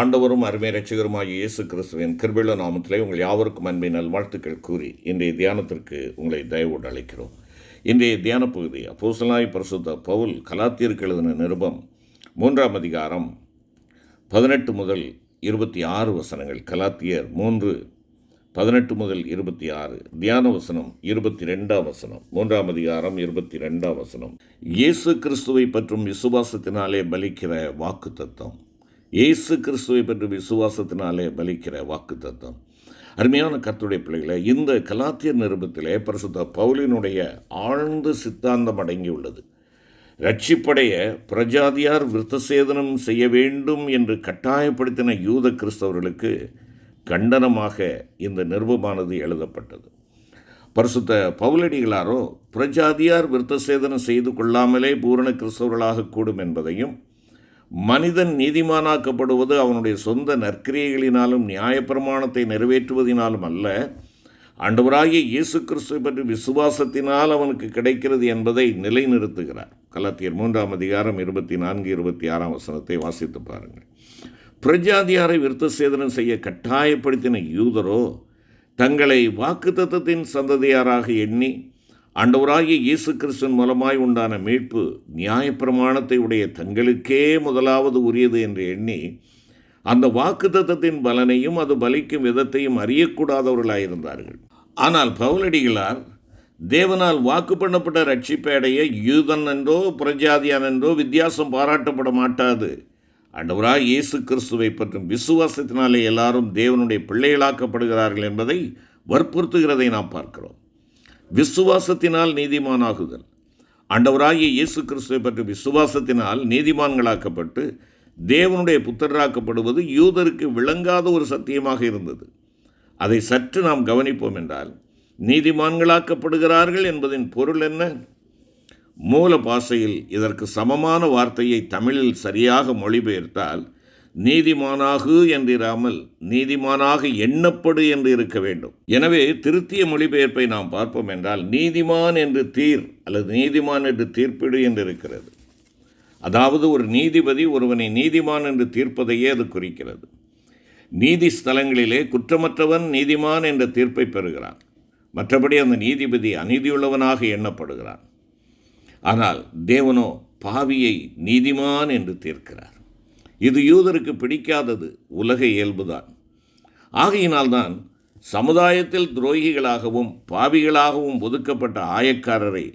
ஆண்டவரும் அருமை ரட்சகருமாகிய இயேசு கிறிஸ்துவின் கிருபிள நாமத்திலே உங்கள் யாவருக்கும் அன்பின் நல்வாழ்த்துக்கள் கூறி இன்றைய தியானத்திற்கு உங்களை தயவோடு அழைக்கிறோம். இன்றைய தியான பகுதி அப்போசலாய் பிரசுத்த பவுல் கலாத்தியருக்கு எழுதின நிருபம் மூன்றாம் அதிகாரம் பதினெட்டு முதல் இருபத்தி ஆறு வசனங்கள். கலாத்தியர் மூன்று பதினெட்டு முதல் இருபத்தி ஆறு. தியான வசனம் இருபத்தி ரெண்டாம் வசனம். மூன்றாம் அதிகாரம் இருபத்தி ரெண்டாம் வசனம். இயேசு கிறிஸ்துவை பற்றும் விசுவாசத்தினாலே பலிக்கிற வாக்கு தத்துவம் இயேசு கிறிஸ்துவை பற்றி விசுவாசத்தினாலே பலிக்கிற வாக்கு தத்துவம் அருமையான கத்துடைய பிள்ளைகளை இந்த கலாத்தியர் நிருபத்திலே பரிசுத்த பவுலினுடைய ஆழ்ந்த சித்தாந்தம் அடங்கியுள்ளது. ரட்சிப்படைய பிரஜாதியார் விருத்தசேதனம் செய்ய வேண்டும் என்று கட்டாயப்படுத்தின யூத கிறிஸ்தவர்களுக்கு கண்டனமாக இந்த நிருபமானது எழுதப்பட்டது. பரிசுத்த பவுலடிகளாரோ பிரஜாதியார் விருத்தசேதனம் செய்து கொள்ளாமலே பூரண கிறிஸ்தவர்களாக கூடும் என்பதையும் மனிதன் நீதிமானாக்கப்படுவது அவனுடைய சொந்த நற்கிரியைகளினாலும் நியாயப்பிரமாணத்தை நிறைவேற்றுவதினாலும் அல்ல. ஆண்டவராகிய இயேசு கிறிஸ்துவை பற்றி விசுவாசத்தினால் அவனுக்கு கிடைக்கிறது என்பதை நிலைநிறுத்துகிறார். கலாத்தியர் மூன்றாம் அதிகாரம் இருபத்தி நான்கு இருபத்தி ஆறாம் வசனத்தை வாசித்து பாருங்கள். பிரஜாதியாரை விருத்த சேதனம் செய்ய கட்டாயப்படுத்தின யூதரோ தங்களை வாக்குத்தத்தத்தின் சந்ததியாராக எண்ணி ஆண்டவராகிய இயேசு கிறிஸ்தன் மூலமாய் உண்டான மீட்பு நியாயப்பிரமாணத்தை உடைய தங்களுக்கே முதலாவது உரியது என்று எண்ணி அந்த வாக்குத்தத்தத்தின் பலனையும் அது பலிக்கும் விதத்தையும் அறியக்கூடாதவர்களாயிருந்தார்கள் ஆனால் பவுலடிகளார் தேவனால் வாக்கு பண்ணப்பட்ட ரட்சிப்பேடைய யூதன் என்றோ புரஜாதியான் என்றோ வித்தியாசம் பாராட்டப்பட மாட்டாது. அண்டவராக இயேசு கிறிஸ்துவை பற்றும் விசுவாசத்தினாலே எல்லாரும் தேவனுடைய பிள்ளைகளாக்கப்படுகிறார்கள் என்பதை வற்புறுத்துகிறதை நாம் பார்க்கிறோம். விசுவாசத்தினால் நீதிமானாகுதல். ஆண்டவராகிய இயேசு கிறிஸ்துவை பற்றி விசுவாசத்தினால் நீதிமான்களாக்கப்பட்டு தேவனுடைய புத்தராக்கப்படுவது யூதருக்கு விளங்காத ஒரு சத்தியமாக இருந்தது. அதை சற்று நாம் கவனிப்போம் என்றால் நீதிமான்களாக்கப்படுகிறார்கள் என்பதின் பொருள் என்ன? மூல பாஷையில் இதற்கு சமமான வார்த்தையை தமிழில் சரியாக மொழிபெயர்த்தால் நீதிமானாகு என்றிராமல் நீதிமானாக எண்ணப்படு என்று இருக்க வேண்டும். எனவே திருத்திய மொழிபெயர்ப்பை நாம் பார்ப்போம் என்றால் நீதிமான் என்று தீர் அல்லது நீதிமான் என்று தீர்ப்பிடு என்று இருக்கிறது அதாவது ஒரு நீதிபதி ஒருவனை நீதிமான் என்று தீர்ப்பதையே அது குறிக்கிறது. நீதி ஸ்தலங்களிலே குற்றமற்றவன் நீதிமான் என்ற தீர்ப்பை பெறுகிறான். மற்றபடி அந்த நீதிபதி அநீதியுள்ளவனாக எண்ணப்படுகிறான். ஆனால் தேவனோ பாவியை நீதிமான் என்று தீர்க்கிறார். இது யூதருக்கு பிடிக்காதது உலக இயல்புதான். ஆகையினால்தான் சமுதாயத்தில் துரோகிகளாகவும் பாவிகளாகவும் ஒதுக்கப்பட்ட ஆயக்காரரை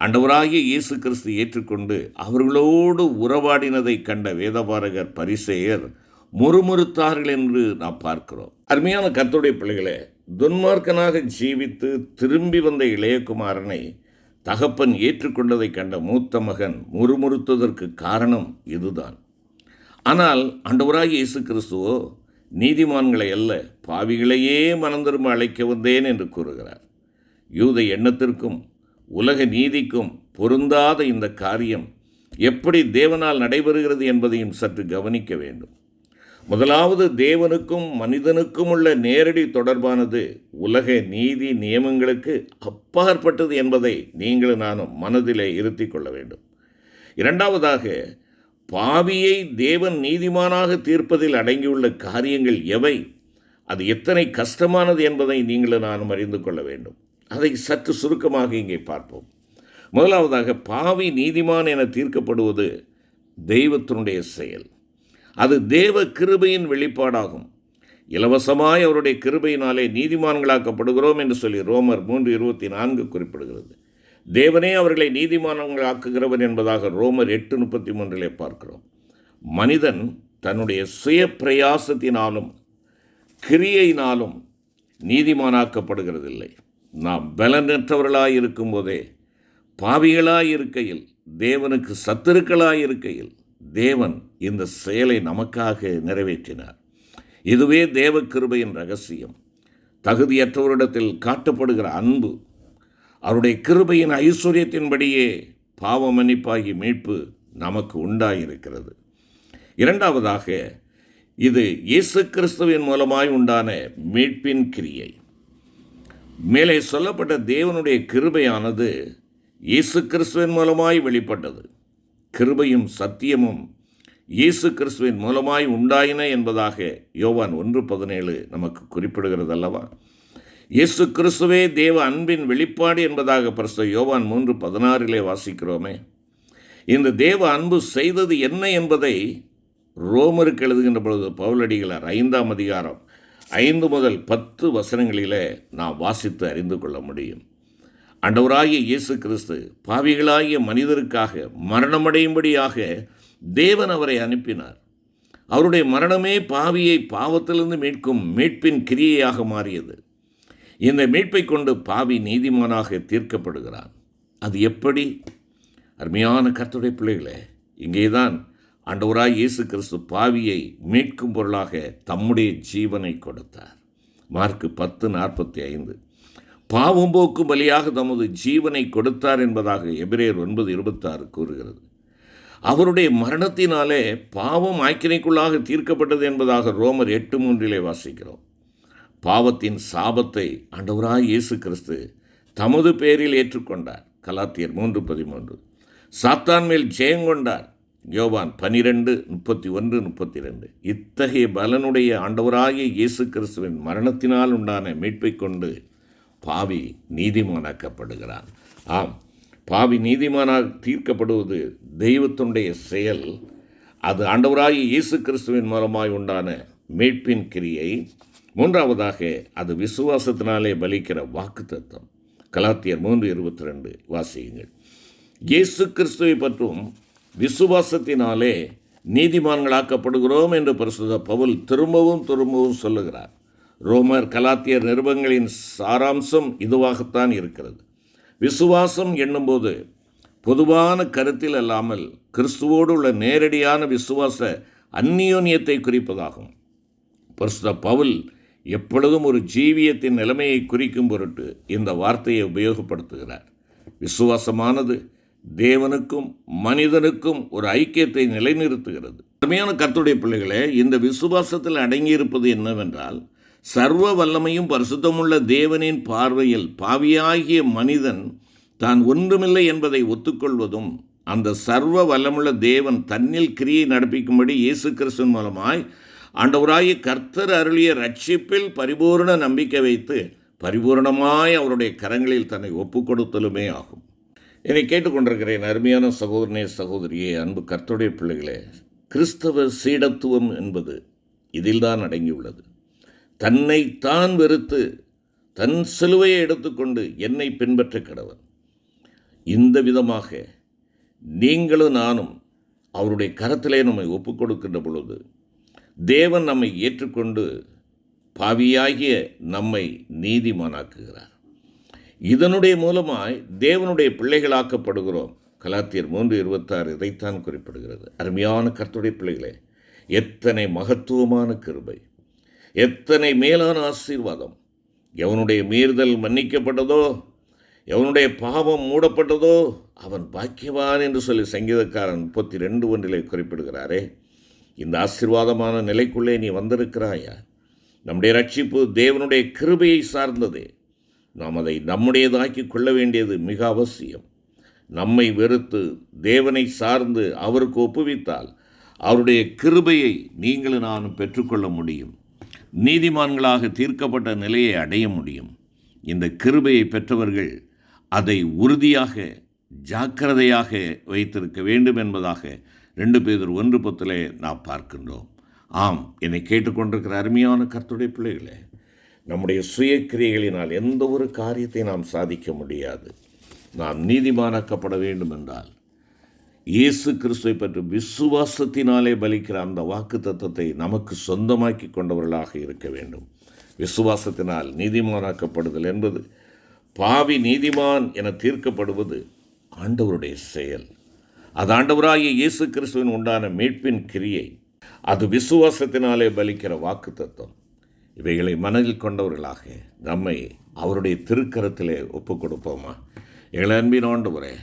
அண்டவராகிய இயேசு கிறிஸ்து ஏற்றுக்கொண்டு அவர்களோடு உறவாடினதை கண்ட வேதபாரகர் பரிசெயர் முறுமுறுத்தார்கள் என்று நாம் பார்க்கிறோம். அருமையான கர்த்தருடைய பிள்ளைகளே துன்மார்க்கனாக ஜீவித்து திரும்பி வந்த இளையகுமாரனை தகப்பன் ஏற்றுக்கொண்டதை கண்ட மூத்த மகன் முறுமுறுத்ததற்கு காரணம் இதுதான். ஆனால் ஆண்டவராகிய இயேசு கிறிஸ்துவோ நீதிமான்களை அல்ல பாவிகளையே மனந்திரும்ப அழைக்க வந்தேன் என்று கூறுகிறார். யூத எண்ணத்திற்கும் உலக நீதிக்கும் பொருந்தாத இந்த காரியம் எப்படி தேவனால் நடைபெறுகிறது என்பதையும் சற்று கவனிக்க வேண்டும். முதலாவது தேவனுக்கும் மனிதனுக்கும் உள்ள நேரடி தொடர்பானது உலக நீதி நியமங்களுக்கு அப்பாற்பட்டது என்பதை நீங்களும் நானும் மனதிலே இருத்தி கொள்ள வேண்டும். இரண்டாவதாக பாவியை தேவன் நீதிமானாக தீர்ப்பதில் அடங்கியுள்ள காரியங்கள் எவை? அது எத்தனை கஷ்டமானது என்பதை நீங்களும் நானும் அறிந்து கொள்ள வேண்டும். அதை சற்று சுருக்கமாக இங்கே பார்ப்போம். முதலாவதாக பாவி நீதிமான் என தீர்க்கப்படுவது தெய்வத்தினுடைய செயல். அது தேவ கிருபையின் வெளிப்பாடாகும். இலவசமாய் அவருடைய கிருபையினாலே நீதிமான்களாக்கப்படுகிறோம் என்று சொல்லி ரோமர் மூன்று இருபத்தி நான்கு குறிப்பிடுகிறது. தேவனே அவர்களை நீதிமானங்களாக்குகிறவர் என்பதாக ரோமர் எட்டு முப்பத்தி மூன்றிலே பார்க்கிறோம். மனிதன் தன்னுடைய சுய பிரயாசத்தினாலும் கிரியையினாலும் நீதிமானாக்கப்படுகிறதில்லை. நாம் பலனற்றவர்களாய் இருக்கும்போதே பாவிகளாய் இருக்கையில் தேவனுக்கு சத்துருக்களாய் இருக்கையில் தேவன் இந்த செயலை நமக்காக நிறைவேற்றினார். இதுவே தேவ கிருபையின் ரகசியம். தகுதியற்றவரிடத்தில் காட்டப்படுகிற அன்பு அவருடைய கிருபையின் ஐஸ்வர்யத்தின்படியே பாவ மன்னிப்பாகி மீட்பு நமக்கு உண்டாயிருக்கிறது. இரண்டாவதாக இது இயேசு கிறிஸ்துவின் மூலமாய் உண்டான மீட்பின் கிரியை. மேலே சொல்லப்பட்ட தேவனுடைய கிருபையானது இயேசு கிறிஸ்துவின் மூலமாய் வெளிப்பட்டது. கிருபையும் சத்தியமும் இயேசு கிறிஸ்துவின் மூலமாய் உண்டாயின என்பதாக யோவான் ஒன்று பதினேழு நமக்கு குறிப்பிடுகிறது அல்லவா இயேசு கிறிஸ்துவே தேவ அன்பின் வெளிப்பாடு என்பதாக பரிசு யோவான் மூன்று பதினாறிலே வாசிக்கிறோமே. இந்த தேவ அன்பு செய்தது என்ன என்பதை ரோமருக்கு எழுதுகின்ற பொழுது பவுலடிகளார் ஐந்தாம் அதிகாரம் ஐந்து முதல் பத்து வசனங்களிலே நாம் வாசித்து அறிந்து கொள்ள முடியும். அண்டவராகிய இயேசு கிறிஸ்து பாவிகளாகிய மனிதருக்காக மரணமடையும்படியாக தேவன் அவரை அனுப்பினார். அவருடைய மரணமே பாவியை பாவத்திலிருந்து மீட்கும் மீட்பின் கிரியையாக மாறியது. இந்த மீட்பை கொண்டு பாவி நீதிமானாக தீர்க்கப்படுகிறான். அது எப்படி? அருமையான கர்த்தருடைய பிள்ளைகளே இங்கேதான் ஆண்டவராய் இயேசு கிறிஸ்து பாவியை மீட்கும் பொருளாக தம்முடைய ஜீவனை கொடுத்தார். மார்க்கு பத்து நாற்பத்தி ஐந்து பாவம் போக்கும் பலியாக தமது ஜீவனை கொடுத்தார் என்பதாக எபிரேயர் ஒன்பது இருபத்தாறு கூறுகிறது. அவருடைய மரணத்தினாலே பாவம் ஆக்கினைக்குள்ளாக தீர்க்கப்பட்டது என்பதாக ரோமர் எட்டு மூன்றிலே வாசிக்கிறோம். பாவத்தின் சாபத்தை ஆண்டவராய் இயேசு கிறிஸ்து தமது பேரில் ஏற்றுக்கொண்டார். கலாத்தியர் மூன்று பதிமூன்று. சாத்தான் மேல் ஜெயங்கொண்டார் யோவான் பனிரெண்டு முப்பத்தி ஒன்று முப்பத்தி ரெண்டு இத்தகைய பலனுடைய ஆண்டவராகிய இயேசு கிறிஸ்துவின் மரணத்தினால் உண்டான மீட்பை கொண்டு பாவி நீதிமானாக்கப்படுகிறான். ஆம் பாவி நீதிமானாக தீர்க்கப்படுவது தெய்வத்தினுடைய செயல். அது ஆண்டவராகிய இயேசு கிறிஸ்துவின் மூலமாய் உண்டான மீட்பின் கிரியை மூன்றாவதாக அது விசுவாசத்தினாலே பலிக்கிற வாக்கு தத்துவம் கலாத்தியர் மூன்று இருபத்தி ரெண்டு வாசியுங்கள். இயேசு கிறிஸ்துவை பற்றும் விசுவாசத்தினாலே நீதிமான்களாக்கப்படுகிறோம் என்று பரிசுத பவுல் திரும்பவும் திரும்பவும் சொல்லுகிறார். ரோமர் கலாத்தியர் நிருபங்களின் சாராம்சம் இதுவாகத்தான் இருக்கிறது. விசுவாசம் எண்ணும்போது பொதுவான கருத்தில் அல்லாமல் கிறிஸ்துவோடு உள்ள நேரடியான விசுவாச அந்நியோன்யத்தை குறிப்பதாகும். பரிசுத பவுல் எப்பொழுதும் ஒரு ஜீவியத்தின் நிலைமையை குறிக்கும் பொருட்டு இந்த வார்த்தையை உபயோகப்படுத்துகிறார். விசுவாசமானது தேவனுக்கும் மனிதனுக்கும் ஒரு ஐக்கியத்தை நிலைநிறுத்துகிறது. அருமையான கத்துடைய பிள்ளைகளே இந்த விசுவாசத்தில் அடங்கியிருப்பது என்னவென்றால் சர்வ வல்லமையும் பரிசுத்தமுள்ள தேவனின் பார்வையில் பாவியாகிய மனிதன் தான் ஒன்றுமில்லை என்பதை ஒத்துக்கொள்வதும் அந்த சர்வ வல்லமுள்ள தேவன் தன்னில் கிரியை நடப்பிக்கும்படி இயேசு கிறிஸ்துவின் மூலமாய் ஆண்டவராய் கர்த்தர் அருளிய ரட்சிப்பில் பரிபூர்ண நம்பிக்கை வைத்து பரிபூர்ணமாய் அவருடைய கரங்களில் தன்னை ஒப்பு கொடுத்தலுமே ஆகும். என்னை கேட்டுக்கொண்டிருக்கிறேன் அருமையான சகோதரனே சகோதரியே அன்பு கர்த்தருடைய பிள்ளைகளே. கிறிஸ்தவ சீடத்துவம் என்பது இதில்தான் அடங்கியுள்ளது. தன்னை தான் வெறுத்து தன் சிலுவையை எடுத்துக்கொண்டு என்னை பின்பற்ற கடவன் இந்த விதமாக நீங்களும் நானும் அவருடைய கரத்திலே நம்மை ஒப்புக் கொடுக்கின்ற பொழுது தேவன் நம்மை ஏற்றுக்கொண்டு பாவியாகிய நம்மை நீதிமானாக்குகிறார். இதனுடைய மூலமாய் தேவனுடைய பிள்ளைகளாக்கப்படுகிறோம். கலாத்தியர் மூன்று இருபத்தாறு இதைத்தான் குறிப்பிடுகிறது. அருமையான கர்த்துடைய பிள்ளைகளே எத்தனை மகத்துவமான கிருபை எத்தனை மேலான ஆசீர்வாதம். எவனுடைய மீறுதல் மன்னிக்கப்பட்டதோ எவனுடைய பாவம் மூடப்பட்டதோ அவன் பாக்கியவான் என்று சொல்லி சங்கீதக்காரன் முப்பத்தி ரெண்டு ஒன்றிலே குறிப்பிடுகிறாரே. இந்த ஆசீர்வாதமான நிலைக்குள்ளே நீ வந்திருக்கிறாயா? நம்முடைய ரட்சிப்பு தேவனுடைய கிருபையை சார்ந்ததே. நாம் அதை நம்முடையதாக்கி கொள்ள வேண்டியது மிக அவசியம். நம்மை வெறுத்து தேவனை சார்ந்து அவருக்கு ஒப்புவித்தால் அவருடைய கிருபையை நீங்களும் நானும் பெற்றுக்கொள்ள முடியும். நீதிமான்களாக தீர்க்கப்பட்ட நிலையை அடைய முடியும். இந்த கிருபையை பெற்றவர்கள் அதை உறுதியாக ஜாக்கிரதையாக வைத்திருக்க வேண்டும் என்பதாக ரெண்டு பேர் ஒன்று பத்திலே நாம் பார்க்கின்றோம். ஆம் என்னை கேட்டுக்கொண்டிருக்கிற அருமையான கர்த்துடைய பிள்ளைகளே நம்முடைய சுய கிரியைகளினால் எந்த ஒரு காரியத்தை நாம் சாதிக்க முடியாது. நாம் நீதிமானாக்கப்பட வேண்டும் என்றால் இயேசு கிறிஸ்துவை பற்றி விசுவாசத்தினாலே பலிக்கிற அந்த வாக்கு தத்துவத்தை நமக்கு சொந்தமாக்கி கொண்டவர்களாக இருக்க வேண்டும். விசுவாசத்தினால் நீதிமானாக்கப்படுதல் என்பது பாவி நீதிமான் என தீர்க்கப்படுவது ஆண்டவருடைய செயல். அதாண்டவராகிய இயேசு கிறிஸ்துவின் உண்டான மீட்பின் கிரியை அது விசுவாசத்தினாலே பலிக்கிற வாக்கு தத்துவம் இவைகளை மனதில் கொண்டவர்களாக நம்மை அவருடைய திருக்கரத்திலே ஒப்புக் கொடுப்போமா எங்கள் அன்பின் ஆண்டவரே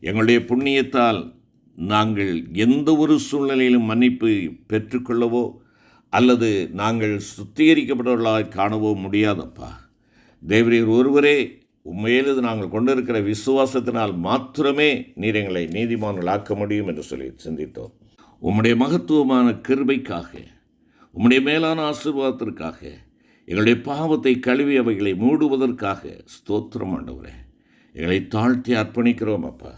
எங்களுடைய புண்ணியத்தால் நாங்கள் எந்த ஒரு சூழ்நிலையிலும் மன்னிப்பு பெற்றுக்கொள்ளவோ அல்லது நாங்கள் சுத்திகரிக்கப்பட்டவர்களாக காணவோ முடியாதப்பா. தேவரீர் ஒருவரே உண்மையிலது நாங்கள் கொண்டிருக்கிற விசுவாசத்தினால் மாத்திரமே நீர் எங்களை நீதிமான்கள் ஆக்க முடியும் என்று சொல்லி சிந்தித்தோம். உம்முடைய மகத்துவமான கிருபைக்காக உம்முடைய மேலான ஆசீர்வாதத்திற்காக எங்களுடைய பாவத்தை கழுவி அவைகளை மூடுவதற்காக ஸ்தோத்திரம் ஆண்டவரே. எங்களை தாழ்த்தி அர்ப்பணிக்கிறோம் அப்பா.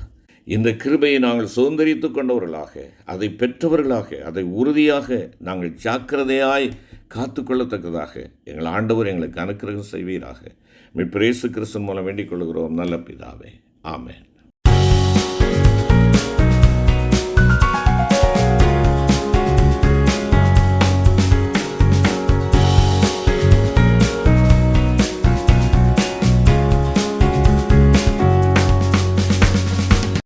இந்த கிருபையை நாங்கள் சுதந்திரித்து கொண்டவர்களாக அதை பெற்றவர்களாக அதை உறுதியாக நாங்கள் ஜாக்கிரதையாய் காத்துக்கொள்ளத்தக்கதாக. எங்கள் ஆண்டவர் எங்களுக்கு அனுக்கிரகம் செய்வீராக. மிப்பிரேசு கிறிஸ்தன் மூலம் வேண்டிக் கொள்கிறோம் நல்ல பிதாவே. ஆமேன்.